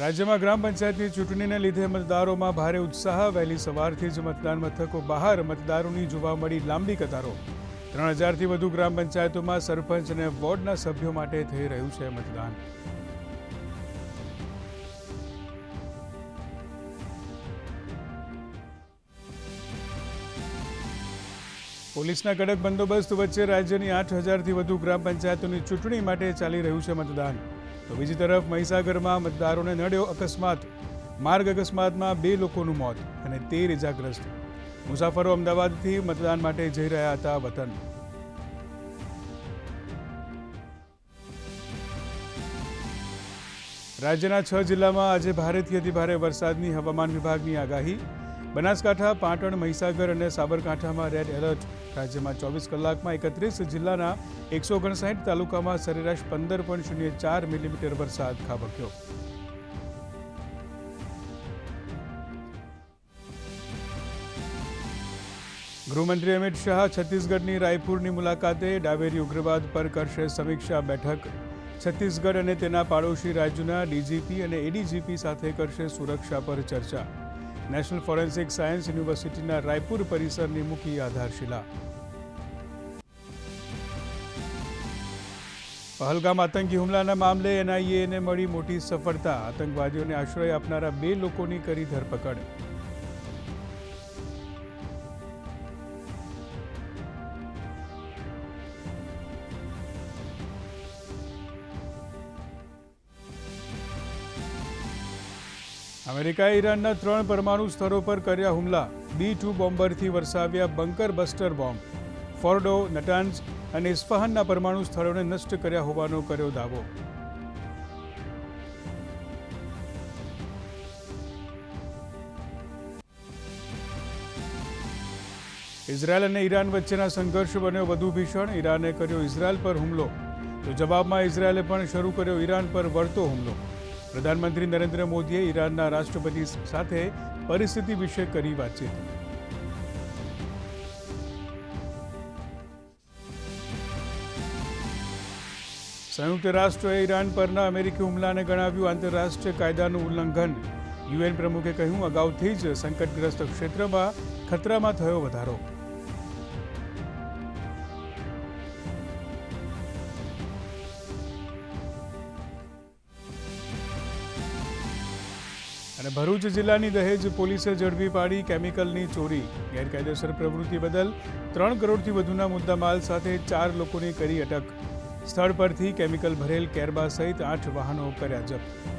રાજ્યમાં ગ્રામ પંચાયતની ચૂંટણીને લીધે મતદારોમાં ભારે ઉત્સાહ. વહેલી સવારથી જ મતદાન મથકો બહાર મતદારોની જોવા મળી લાંબી કતારો. ત્રણ હજારથી વધુ ગ્રામ પંચાયતોમાં સરપંચ અને વોર્ડના સભ્યો માટે થઈ રહ્યું છે મતદાન. પોલીસના કડક બંદોબસ્ત વચ્ચે રાજ્યની આઠ હજારથી વધુ ગ્રામ પંચાયતોની ચૂંટણી માટે ચાલી રહ્યું છે મતદાન. તો બીજી તરફ મહીસાગરમાં મતદારોને નડ્યો અકસ્માત. માર્ગ અકસ્માતમાં બે લોકોનું મોત અને તેર ઇજાગ્રસ્ત. મુસાફરો અમદાવાદથી મતદાન માટે જઈ રહ્યા હતા વતન. રાજ્યના છ જિલ્લામાં આજે ભારેથી અતિભારે વરસાદની હવામાન વિભાગની આગાહી. બનાસકાંઠા, પાટણ, મહીસાગર અને સાબરકાંઠામાં રેડ એલર્ટ. રાજ્યમાં ચોવીસ કલાકમાં એકત્રીસ, જિલ્લાના એકસો ઓગણસાઠ તાલુકામાં સરેરાશ પંદર પોઈન્ટ શૂન્ય ચાર મિલીમીટર વરસાદ ખાબક્યો. ગૃહમંત્રી અમિત શાહ છત્તીસગઢની રાયપુરની મુલાકાતે ડાવેરી ઉગ્રવાદ પર કરશે સમીક્ષા બેઠક. છત્તીસગઢ અને તેના પાડોશી રાજ્યોના ડીજીપી અને એડીજીપી સાથે કરશે સુરક્ષા પર ચર્ચા. નેશનલ ફોરેન્સિક સાયન્સ યુનિવર્સિટીના રાયપુર પરિસરની મૂકી આધારશિલા. પહલગામ આતંકી હુમલાના મામલે એનઆઈએને મળી મોટી સફળતા. આતંકવાદીઓને આશ્રય આપનારા બે લોકોની કરી ધરપકડ. અમેરિકાએ ઈરાનના ત્રણ પરમાણુ સ્થળો પર કર્યા હુમલા. બી ટુ બોમ્બરથી વરસાવ્યા bunker buster bomb. Fordow, Natanz અને ઇસ્ફહાનના પરમાણુ સ્થળોને નષ્ટ કર્યા હોવાનો કર્યો દાવો. ઇઝરાયલ અને ઈરાન વચ્ચેના સંઘર્ષ બન્યો વધુ ભીષણ. ઈરાને કર્યો ઇઝરાયલ પર હુમલો. તો જવાબમાં ઇઝરાયલે પણ શરૂ કર્યો ઈરાન પર વળતો હુમલો. પ્રધાનમંત્રી નરેન્દ્ર મોદીએ ઈરાનના રાષ્ટ્રપતિ સાથે પરિસ્થિતિ વિશે કરી વાતચીત. સંયુક્ત રાષ્ટ્રએ ઈરાન પરના અમેરિકી હુમલાને ગણાવ્યું આંતરરાષ્ટ્રીય કાયદાનું ઉલ્લંઘન. યુએન પ્રમુખે કહ્યું, અગાઉથી જ સંકટગ્રસ્ત ક્ષેત્રમાં ખતરામાં થયો વધારો. અને ભરૂચ જિલ્લાની દહેજ પોલીસે ઝડપી પાડી કેમિકલની ચોરી. ગેરકાયદેસર પ્રવૃત્તિ બદલ ત્રણ કરોડથી વધુના મુદ્દામાલ સાથે ચાર લોકોની કરી અટક. સ્થળ પરથી કેમિકલ ભરેલ કેરબા સહિત આઠ વાહનો કર્યા જપ્ત.